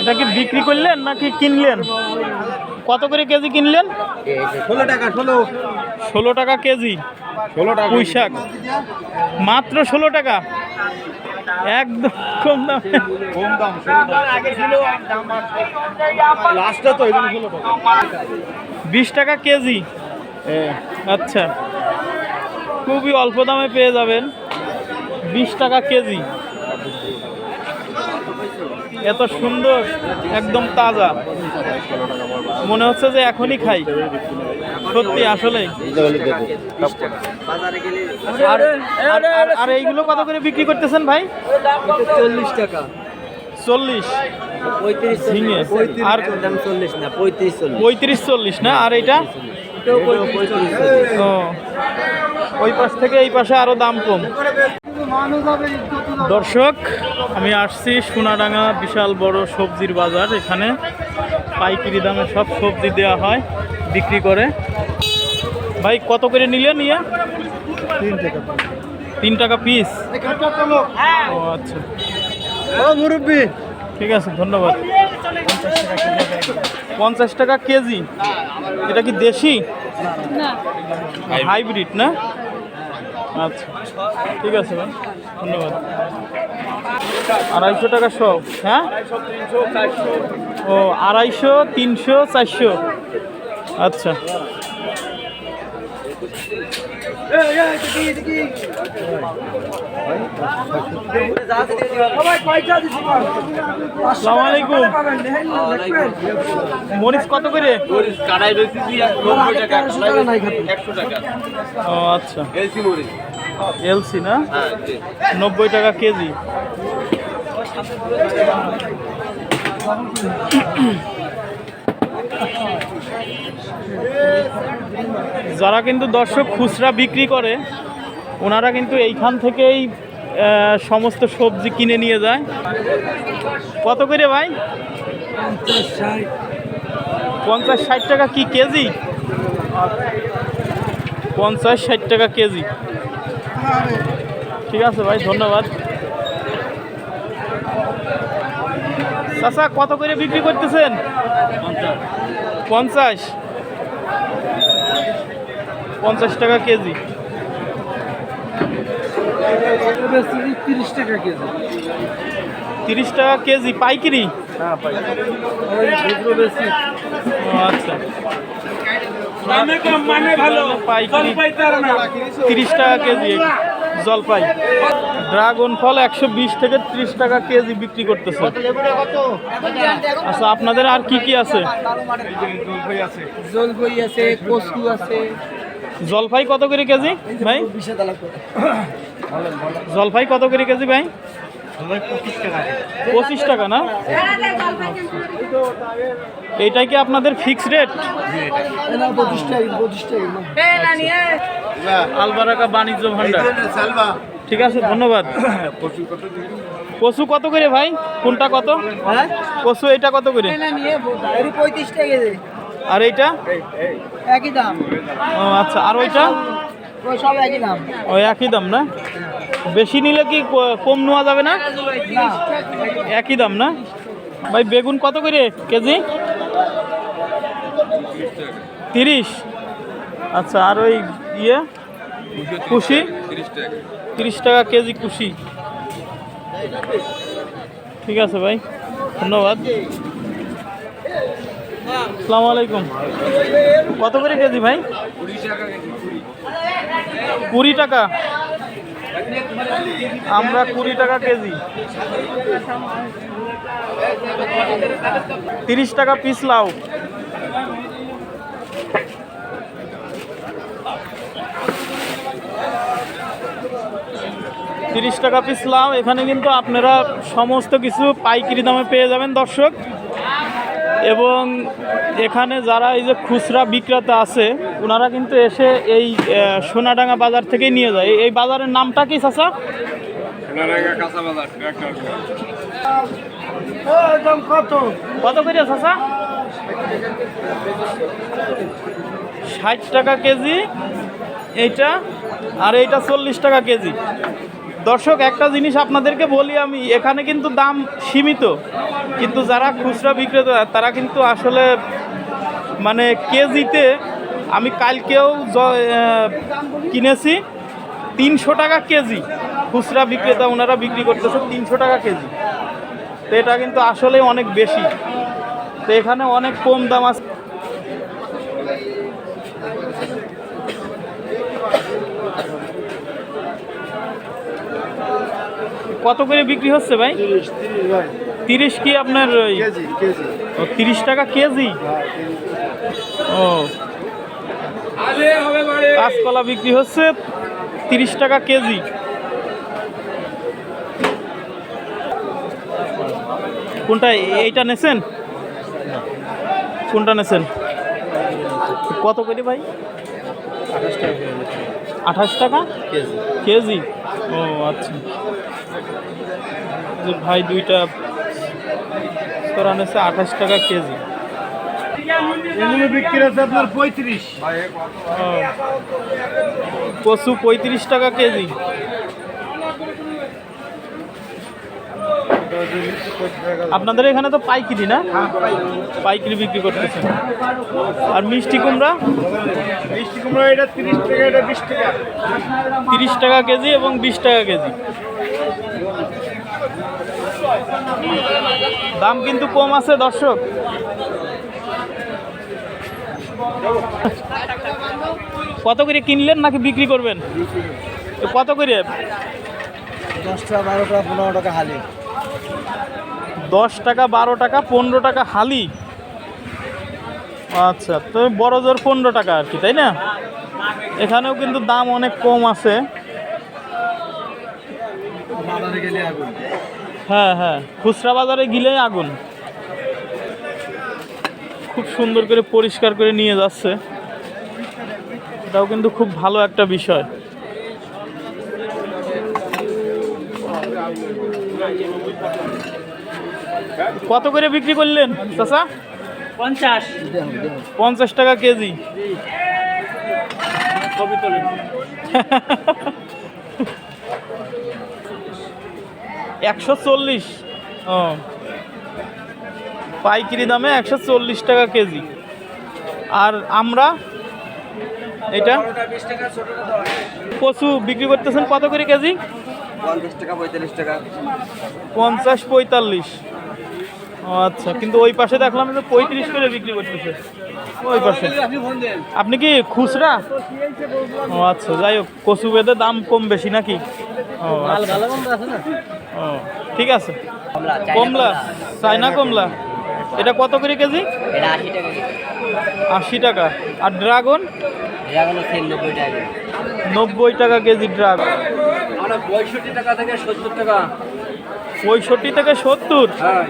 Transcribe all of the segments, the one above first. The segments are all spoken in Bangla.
এটা কি বিক্রি করলেন নাকি কিনলেন? কত করে কেজি কিনলেন? ষোলো টাকা ষোলো। ষোলো টাকা কেজি। ষোলো টাকা পুঁই শাক। মাত্র ষোলো টাকা। একদম কম দামে। কম দাম লাস্টটা তো বিশ টাকা কেজি। আচ্ছা। খুবই অল্প দামে পেয়ে যাবেন। বিশ টাকা কেজি। এত সুন্দর একদম তাজা। মনে হচ্ছে যে এখনই খাই। সত্যি আসলে। আর আর- আর- আর এইগুলো কত করে বিক্রি করতেছেন ভাই? চল্লিশ টাকা। চল্লিশ। আর আর দাম চল্লিশ না পঁয়ত্রিশ চল্লিশ। পঁয়ত্রিশ চল্লিশ না? আর এটা ওই পাশ থেকে এই পাশে আরও দাম কম। দর্শক আমি আসছি সোনাডাঙ্গা বিশাল বড় সবজির বাজার এখানে পাইকারি দামে সব সবজি দেওয়া হয় বিক্রি করে। ভাই কত করে নিলেন ইয়া তিন টাকা তিন টাকা পিস ও আচ্ছা। ও মুরব্বী। ঠিক আছে ধন্যবাদ। পঞ্চাশ টাকা কেজি? এটা কি দেশি? হাইব্রিড না? আচ্ছা ঠিক আছে ভাই ধন্যবাদ। আড়াইশো টাকা সব হ্যাঁ? ও আড়াইশো তিনশো চারশো। আচ্ছা। মরিচ কত করে? ও আচ্ছা। এলসি না? নব্বই টাকা কেজি। যারা কিন্তু দর্শক খুচরা বিক্রি করে, ওনারা কিন্তু এইখান থেকেই সমস্ত সবজি কিনে নিয়ে যায়। কত করে ভাই? পঞ্চাশ ষাট টাকা কি কেজি? পঞ্চাশ ষাট টাকা কেজি। ঠিক আছে ভাই ধন্যবাদ। চাচা কত করে বিক্রি করতেছেন? পঞ্চাশ। পঞ্চাশ টাকা কেজি। তিরিশ টাকা কেজি। তিরিশ টাকা কেজি পাইকারি? হ্যাঁ আচ্ছা। মানে তিরিশ টাকা কেজি। জলপাই। ড্রাগন ফল একশো বিশ থেকে ত্রিশ টাকা কেজি বিক্রি করতেছে। আচ্ছা আপনাদের আর কি কি আছে? জলপাই আছে কচু আছে। জলপাই কত করে কেজি ভাই? জলপাই কত করে কেজি ভাই? পঁচিশ টাকা না? এইটাই কি আপনাদের ফিক্স রেট আলবারাকা বাণিজ্য ভান্ডার। ঠিক আছে ধন্যবাদ। কচু কত করে? ভাই? কোনটা কত? হ্যাঁ? কচু এটা কত করে? পঁয়ত্রিশ টাকা আর এইটা? একই দাম। ও আচ্ছা আর ওইটা? ওই সব একই দাম। ওই একই দাম না? বেশি নিলে কি কম নেওয়া যাবে না না? একই দাম না? ভাই, বেগুন কত করে কেজি? তিরিশ। আচ্ছা আর ওই ইয়ে? কুশি? তিরিশ টাকা কেজি কুশি। ঠিক আছে ভাই, ধন্যবাদ। আসসালামু আলাইকুম। কত করে কেজি ভাই? কুড়ি টাকা। আমরা কুড়ি টাকা কেজি। তিরিশ টাকা পিস লাউ। তিরিশ টাকা পিস লাউ, এখানে কিন্তু আপনারা সমস্ত কিছু পাইকারি দামে পেয়ে যাবেন দর্শক। এবং এখানে যারা এই যে খুচরা বিক্রেতা আছে ওনারা কিন্তু এসে এই সোনাডাঙ্গা বাজার থেকেই নিয়ে যায়। এই- বাজারের নামটা কি চাচা? কত? কত করে চাচা? ষাট টাকা কেজি এইটা আর এইটা চল্লিশ টাকা কেজি। দর্শক, একটা জিনিস আপনাদেরকে বলি আমি, এখানে কিন্তু দাম সীমিত। কিন্তু যারা খুচরা বিক্রেতা, তারা কিন্তু আসলে মানে কেজিতে আমি কালকেও কিনেছি তিনশো টাকা কেজি। খুচরা বিক্রেতা, ওনারা বিক্রি করতেছে তিনশো টাকা কেজি। তো এটা কিন্তু আসলে অনেক বেশি। তো এখানে অনেক কম দাম আছে। কত করে বিক্রি হচ্ছে ভাই? তিরিশ কি আপনার ও তিরিশ টাকা কেজি? ও। কাঁচকলা বিক্রি হচ্ছে তিরিশ টাকা কেজি। কোনটা এইটা নেছেন? কোনটা নেছেন? কত করে ভাই? আঠাশ টাকা আঠাশ টাকা? কেজি। কেজি? ও আচ্ছা। যে ভাই দুইটা আনেছে নেছে আঠাশ টাকা কেজি। এগুলো বিক্রি আছে আপনার পঁয়ত্রিশ। ও। কচু পঁয়ত্রিশ টাকা কেজি। আপনাদের এখানে তো পাইকিরি না? পাইকিরি। বিক্রি করতেছেন। আর মিষ্টি কুমড়া? মিষ্টি কুমড়া এটা তিরিশ টাকা এটা বিশ টাকা। তিরিশ টাকা কেজি এবং বিশ টাকা কেজি। দাম কিন্তু কম আছে দর্শক। কত করে কিনলেন নাকি বিক্রি করবেন? তো কত করে? দশটা বারোটা পনেরো টাকা হালি। দশ টাকা বারো টাকা পনেরো টাকা হালি। আচ্ছা তো বড় জোর পনেরো টাকা আর কি তাই না? এখানেও কিন্তু দাম অনেক কম আছে। হ্যাঁ হ্যাঁ খুচরা বাজারে গিলে আগুন। খুব সুন্দর করে পরিষ্কার করে নিয়ে যাচ্ছে। এটাও কিন্তু খুব ভালো একটা বিষয়। কত করে বিক্রি করলেন চাচা? পঞ্চাশ। পঞ্চাশ টাকা কেজি। একশো চল্লিশ। ও। পাইকারি দামে একশো চল্লিশ টাকা কেজি। আর আমরা এটা কচু বিক্রি করতেছেন কত করে কেজি? পঞ্চাশ টাকা পঁয়তাল্লিশ টাকা। পঞ্চাশ পঁয়তাল্লিশ। আচ্ছা কিন্তু ওই পাশে দেখলাম যে পঁয়ত্রিশ করে বিক্রি করতেছে। ওই পাশে। আপনি ফোন দেন আপনি কি খুচরা? ও আচ্ছা যাই হোক কচু বেদে দাম কম বেশি নাকি? ও আচ্ছা। ভালো মন্দ আছে না ও ঠিক আছে। কমলা চাইনা কমলা। এটা কত করে কেজি? আশি টাকা আর ড্রাগন? ড্রাগন নব্বই টাকা কেজি। ড্রাগন পঁয়ষট্টি টাকা থেকে সত্তর টাকা। পঁয়ষট্টি থেকে সত্তর? হ্যাঁ।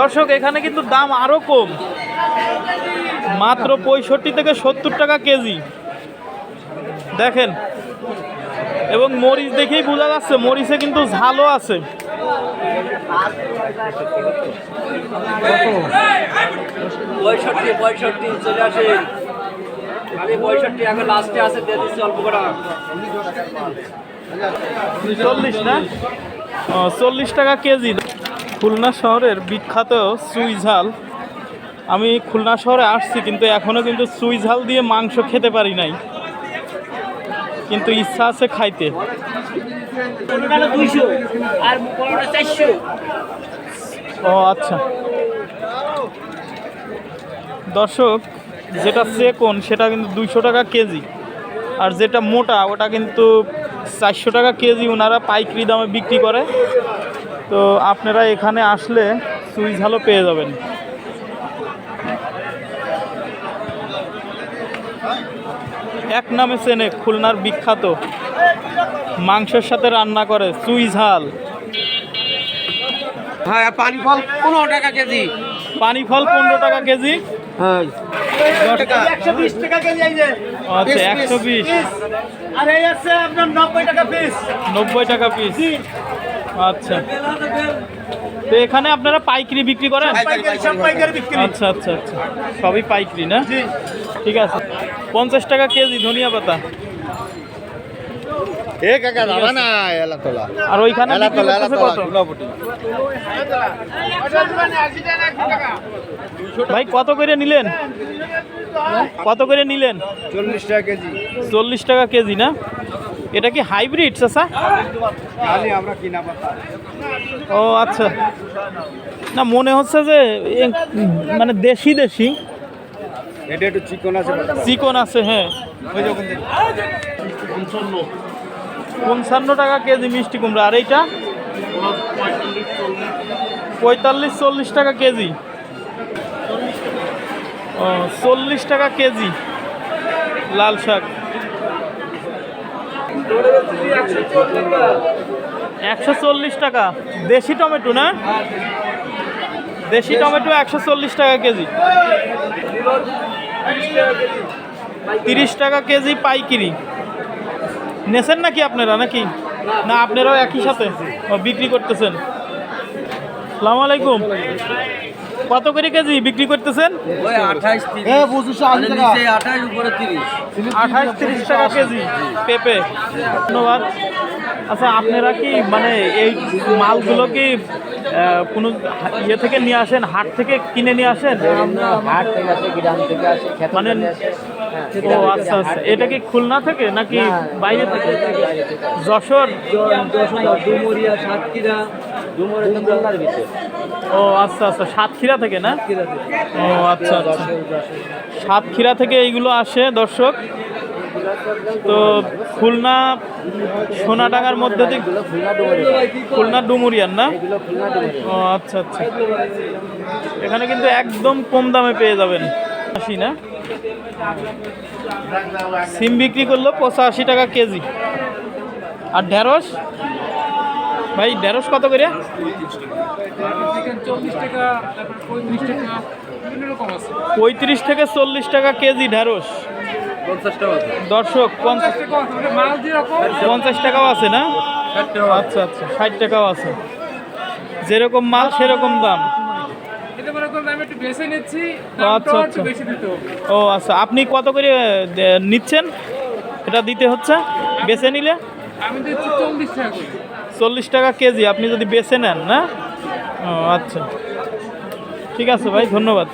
দর্শক এখানে কিন্তু দাম আরও কম। মাত্র পঁয়ষট্টি থেকে সত্তর টাকা কেজি। দেখেন। এবং মরিচ দেখেই বোঝা যাচ্ছে মরিচে কিন্তু ঝালও আছে। চল্লিশ না? চল্লিশ টাকা কেজি। খুলনা শহরের বিখ্যাত সুই ঝাল আমি খুলনা শহরে আসছি কিন্তু এখনও কিন্তু সুই ঝাল দিয়ে মাংস খেতে পারি নাই। কিন্তু ইচ্ছা আছে খাইতে। ও আচ্ছা। দর্শক যেটা সেকন সেটা কিন্তু দুইশো টাকা কেজি। আর যেটা মোটা ওটা কিন্তু চারশো টাকা কেজি ওনারা পাইকারি দামে বিক্রি করে। তো আপনারা এখানে আসলে সুই ঝালও পেয়ে যাবেন। এক নামে চেনে খুলনার বিখ্যাত মাংসের সাথে রান্না করে চুই ঝাল হ্যাঁ পানি ফল পনেরো টাকা কেজি। পানি ফল পনেরো টাকা কেজি। হ্যাঁ। একশো বিশ টাকা কেজি এই যে। আচ্ছা একশো বিশ। আর এই আছে আপনার নব্বই টাকা পিস। নব্বই টাকা পিস। আচ্ছা। তো এখানে আপনারা পাইকারি বিক্রি করেন? আচ্ছা আচ্ছা আচ্ছা। সবই পাইকারি না? ঠিক আছে। পঞ্চাশ টাকা কেজি ধনিয়া পাতা। এ কাকা দাদা না আর ওইখানে ভাই কত করে নিলেন? কত করে নিলেন? চল্লিশ টাকা কেজি। চল্লিশ টাকা কেজি না? এটা কি হাইব্রিড চাষা খালি আমরা কিনা ও আচ্ছা। না মনে হচ্ছে যে মানে দেশি দেশি। এটা একটু চিকন আছে চিকন আছে হ্যাঁ। পঞ্চান্ন টাকা কেজি মিষ্টি কুমড়া। আর এইটা? পঁয়তাল্লিশ চল্লিশ টাকা কেজি। ও চল্লিশ টাকা কেজি লাল শাক। একশো চল্লিশ টাকা। দেশি টমেটো না? দেশি টমেটো একশো চল্লিশ টাকা কেজি। তিরিশ টাকা কেজি পাইকিরি। নেছেন নাকি আপনারা নাকি? না, আপনারাও একই সাথে। বিক্রি করতেছেন। সালাম আলাইকুম। কত করে কেজি বিক্রি করতেছেন? আঠাশ তিরিশ। টাকা। কেজি পেঁপে। ধন্যবাদ। আচ্ছা আপনারা কি মানে এই মালগুলো কি কোনো ইয়ে থেকে নিয়ে আসেন হাট থেকে কিনে নিয়ে আসেন? হাট থেকে আসে গ্রাম থেকে আসে মানে ও আচ্ছা আচ্ছা। এটা কি খুলনা থেকে নাকি বাইরে থেকে? যশোর? ডুমুরিয়া সাতক্ষীরা ও আচ্ছা আচ্ছা সাতক্ষীরা থেকে না? ও আচ্ছা আচ্ছা। সাতক্ষীরা থেকে এইগুলো আসে দর্শক। তো খুলনা সোনাডাঙ্গার মধ্যে দিয়ে খুলনা ডুমুরিয়া। খুলনা ডুমুরিয়ান না? ও আচ্ছা আচ্ছা। এখানে কিন্তু একদম কম দামে পেয়ে যাবেন। আশি না? সিম বিক্রি করল পঁচাশি টাকা কেজি। আর ঢেঁড়স? ভাই, ঢেঁড়স কত করে? পঁয়ত্রিশ থেকে চল্লিশ টাকা কেজি ঢেঁড়স। দর্শক পঞ্চাশ টাকাও আছে না? আচ্ছা আচ্ছা ষাট টাকাও আছে। যেরকম মাল, সেরকম দাম। বেছে নিচ্ছি আচ্ছা, আচ্ছা। বেশি দিতে ও আচ্ছা আপনি কত করে নিচ্ছেন? এটা দিতে হচ্ছে? বেছে নিলে? আমি দিচ্ছি চল্লিশ টাকা চল্লিশ টাকা কেজি আপনি যদি বেছে নেন না? ও আচ্ছা। ঠিক আছে ভাই ধন্যবাদ।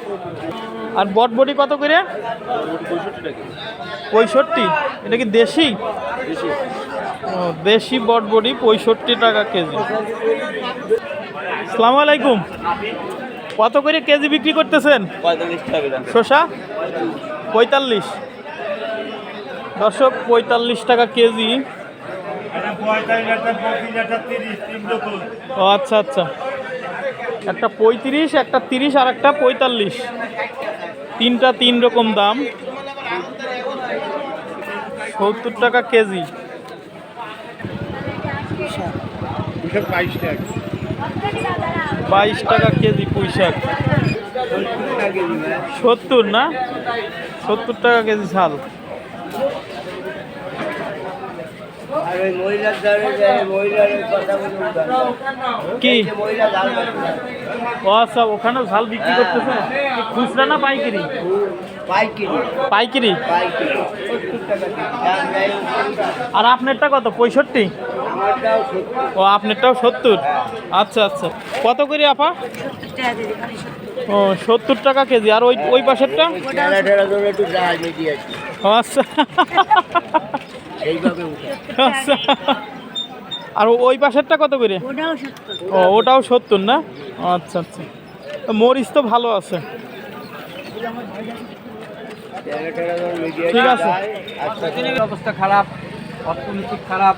আর বটবটি কত করে? পঁয়ষট্টি এটা কি দেশি? ও দেশি বটবটি পঁয়ষট্টি টাকা কেজি। সালাম আলাইকুম। কত করে কেজি বিক্রি করতেছেন? পঁয়তাল্লিশ শসা? পঁয়তাল্লিশ। দর্শক পঁয়তাল্লিশ টাকা কেজি। ও আচ্ছা আচ্ছা। একটা পঁয়ত্রিশ একটা তিরিশ আর একটা পঁয়তাল্লিশ। তিনটা তিন রকম দাম। সত্তর টাকা কেজি। বাইশ টাকা বাইশ টাকা কেজি পুঁই শাক। সত্তর না? সত্তর টাকা কেজি ঝাল কি? আচ্ছা ওখানেও ঝাল বিক্রি করতেছে? খুচরা না পাইকারি? পাইকিরি। পাইকারি। আর আপনারটা কত? পঁয়ষট্টি? ও আপনারটাও সত্তর? আচ্ছা আচ্ছা। কত করে আপা? ও সত্তর টাকা কেজি। আর ওই ওই পাশেরটা? আচ্ছা। আচ্ছা। আর ওই পাশেরটা কত করে? ও ওটাও সত্তর না? আচ্ছা আচ্ছা। মরিচ তো ভালো আছে। ঠিক আছে। আচ্ছা অবস্থা খারাপ অর্থনৈতিক খারাপ।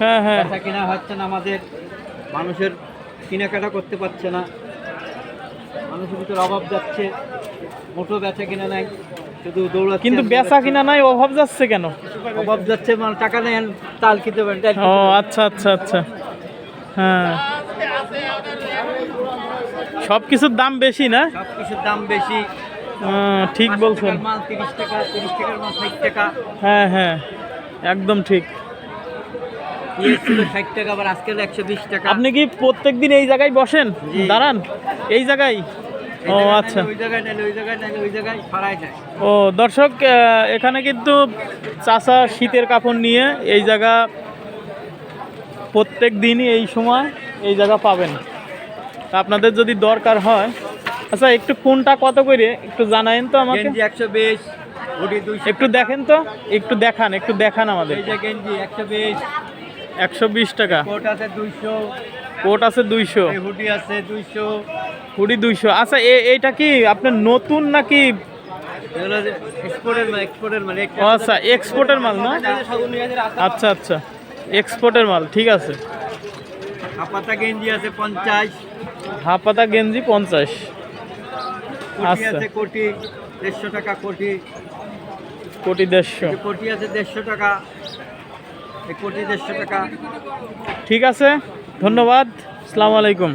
হ্যাঁ হ্যাঁ। কেনা হচ্ছে না আমাদের। মানুষের কেনাকাটা করতে পারছে না। মানুষের ভিতরে অভাব যাচ্ছে। মোটো বেচা কিনা নাই। শুধু দৌড়াচ্ছে। কিন্তু বেচা কিনা নাই অভাব যাচ্ছে কেন? অভাব যাচ্ছে মানে টাকা নেন তাল কিনতে পারেন ও আচ্ছা আচ্ছা আচ্ছা। হ্যাঁ। সব কিছুর দাম বেশি না? সব কিছুর দাম বেশি। হ্যাঁ, ঠিক বলছেন। মাল তিরিশ টাকা তিরিশ টাকার মাল ষাট টাকা। হ্যাঁ হ্যাঁ। একদম ঠিক। টাকা আবার আজকে একশো বিশ টাকা। আপনি কি প্রত্যেক দিন এই জায়গায় বসেন? দাঁড়ান। এই জায়গায়? ও আচ্ছা। ও দর্শক এখানে কিন্তু চাষা শীতের কাপড় নিয়ে এই জায়গা প্রত্যেক দিনই এই সময় এই জায়গা পাবেন। আপনাদের যদি দরকার হয় আচ্ছা একটু কোনটা কত করে একটু জানায়েন তো আমাকে। একশো বিশ একটু দেখেন তো একটু দেখান একটু দেখান আমাদের। একশো বিশ টাকা। কোট আছে দুইশো। কোট আছে দুইশো। হুডি আছে দুইশো। কুড়ি দুইশো। আচ্ছা এ এইটা কি আপনার নতুন নাকি? আচ্ছা এক্সপোর্টের মাল না? আচ্ছা আচ্ছা এক্সপোর্টের মাল ঠিক আছে। হাপাতা গেঞ্জি আছে পঞ্চাশ। হাফ পাতা গেঞ্জি পঞ্চাশ। আচ্ছা। আছে কোটি দেড়শো টাকা কোটি কোটি দেড়শো। কোটি আছে দেড়শো টাকা। কোটি দেড়শো টাকা। ঠিক আছে ধন্যবাদ আসসালামু আলাইকুম।